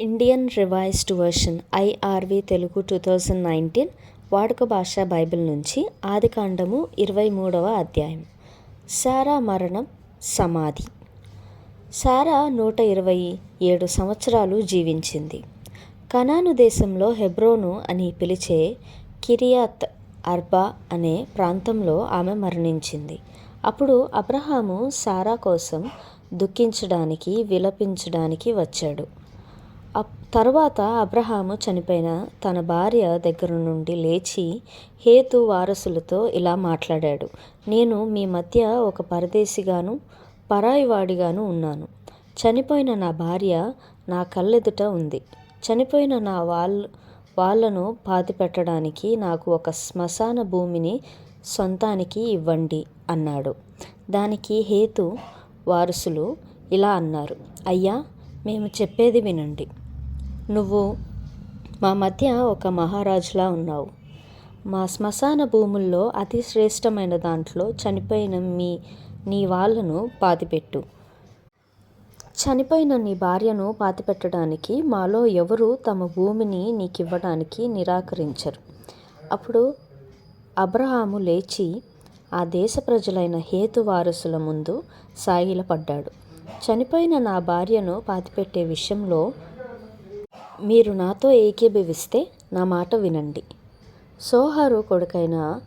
Indian revised version IRV Telugu two thousand nineteen వాడుక భాష Bible నుంచి ఆదికాండము ఇరవై మూడవ అధ్యాయం. సారా మరణం సమాధి. సారా నూట ఇరవై ఏడు సంవత్సరాలు జీవించింది. కనాను దేశంలో హెబ్రోను అని పిలిచే కిరియాత్ అర్బా అనే ప్రాంతంలో ఆమె మరణించింది. అప్పుడు అబ్రహాము సారా కోసం దుఃఖించడానికి విలపించడానికి వచ్చాడు. తర్వాత అబ్రహాము చనిపోయిన తన భార్య దగ్గర నుండి లేచి హేతు వారసులతో ఇలా మాట్లాడాడు. నేను మీ మధ్య ఒక పరదేశిగాను పరాయివాడిగాను ఉన్నాను. చనిపోయిన నా భార్య నా కళ్ళెదుట ఉంది. చనిపోయిన నా వాళ్ళ వాళ్ళను పాతిపెట్టడానికి నాకు ఒక శ్మశాన భూమిని సొంతానికి ఇవ్వండి అన్నాడు. దానికి హేతు వారసులు ఇలా అన్నారు. అయ్యా మేము చెప్పేది వినండి. నువ్వు మా మధ్య ఒక మహారాజులా ఉన్నావు. మా శ్మశాన భూముల్లో అతి శ్రేష్టమైన దాంట్లో చనిపోయిన మీ నీ వాళ్ళను పాతిపెట్టు. చనిపోయిన నీ భార్యను పాతిపెట్టడానికి మాలో ఎవరు తమ భూమిని నీకివ్వడానికి నిరాకరించరు. అప్పుడు అబ్రహాము లేచి ఆ దేశ ప్రజలైన హేతు వారసుల ముందు సాగిలపడ్డాడు. చనిపోయిన నా భార్యను పాతిపెట్టే విషయంలో మీరు నాతో ఏకీభవిస్తే నా మాట వినండి. సోహారు కొడుకైన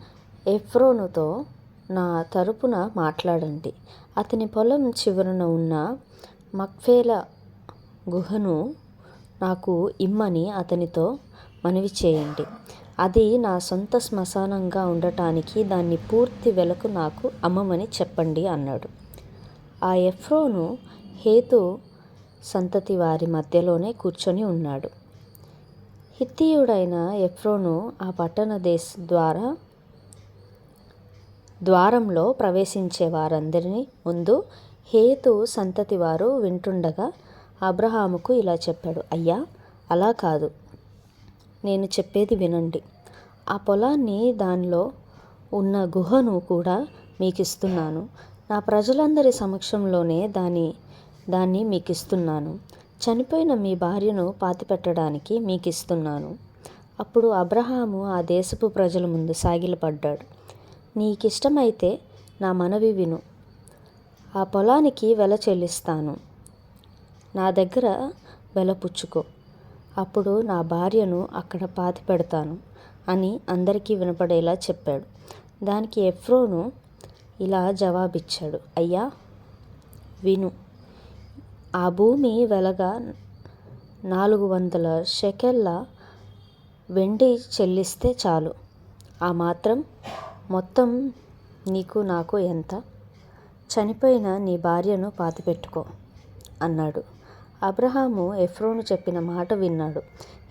ఎఫ్రోనుతో నా తరపున మాట్లాడండి. అతని పొలం చివరన ఉన్న మక్ఫేల గుహను నాకు ఇమ్మని అతనితో మనవి చేయండి. అది నా సొంత శ్మశానంగా ఉండటానికి దాన్ని పూర్తి వెలకు నాకు అమ్మమని చెప్పండి అన్నాడు. ఆ ఎఫ్రోను హేతు సంతతి వారి మధ్యలోనే కూర్చొని ఉన్నాడు. హిత్తీయుడైన ఎఫ్రోను ఆ పట్టణ దేశ ద్వారా ద్వారంలో ప్రవేశించే వారందరినీ ముందు హేతు సంతతి వారు వింటుండగా అబ్రహాముకు ఇలా చెప్పాడు అయ్యా అలా కాదు. నేను చెప్పేది వినండి. ఆ పొలాన్ని దానిలో ఉన్న గుహను కూడా మీకు ఇస్తున్నాను నా ప్రజలందరి సమక్షంలోనే దాని దాన్ని మీకు ఇస్తున్నాను చనిపోయిన మీ భార్యను పాతిపెట్టడానికి మీకు ఇస్తున్నాను అప్పుడు అబ్రహాము ఆ దేశపు ప్రజల ముందు సాగిలపడ్డాడు. నీకిష్టమైతే నా మనవి విను. ఆ పొలానికి వెల చెల్లిస్తాను. నా దగ్గర వెల పుచ్చుకో. అప్పుడు నా భార్యను అక్కడ పాతి పెడతాను అని అందరికీ వినపడేలా చెప్పాడు. దానికి ఎఫ్రోను ఇలా జవాబిచ్చాడు. అయ్యా విను. ఆ భూమి వెలగా నాలుగు వందల షెకెళ్ళ వెండి చెల్లిస్తే చాలు. ఆ మాత్రం మొత్తం నీకు నాకు ఎంత? చనిపోయిన నీ భార్యను పాతిపెట్టుకో అన్నాడు. అబ్రహాము ఎఫ్రోను చెప్పిన మాట విన్నాడు.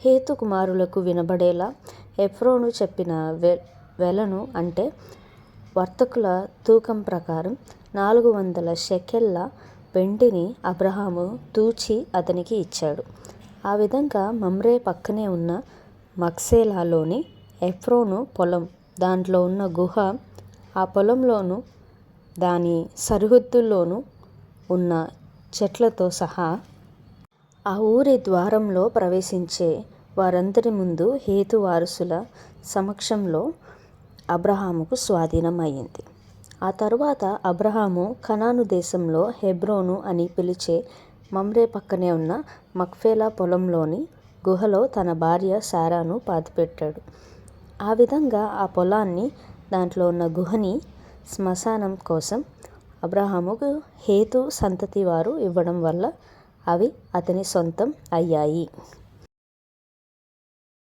హేతు కుమారులకు వినబడేలా ఎఫ్రోను చెప్పిన వె వెలను అంటే వర్తకుల తూకం ప్రకారం నాలుగు వందల షెకెళ్ళ వెండిని అబ్రహాము తూచి అతనికి ఇచ్చాడు. ఆ విధంగా మమ్రే పక్కనే ఉన్న మక్సేలాలోని ఎఫ్రోను పొలం దాంట్లో ఉన్న గుహ ఆ పొలంలోను దాని సరిహద్దుల్లోనూ ఉన్న చెట్లతో సహా ఆ ఊరి ద్వారంలో ప్రవేశించే వారందరి ముందు హేతు వారసుల సమక్షంలో అబ్రహాముకు స్వాధీనం అయ్యింది ఆ తరువాత అబ్రహాము కనాను దేశంలో హెబ్రోను అని పిలిచే మమ్రే పక్కనే ఉన్న మక్ఫేలా పొలంలోని గుహలో తన భార్య సారాను పాతిపెట్టాడు. ఆ విధంగా ఆ పొలాన్ని దాంట్లో ఉన్న గుహని శ్మశానం కోసం అబ్రహాముకు హేతు సంతతి వారు ఇవ్వడం వల్ల అవి అతని సొంతం అయ్యాయి.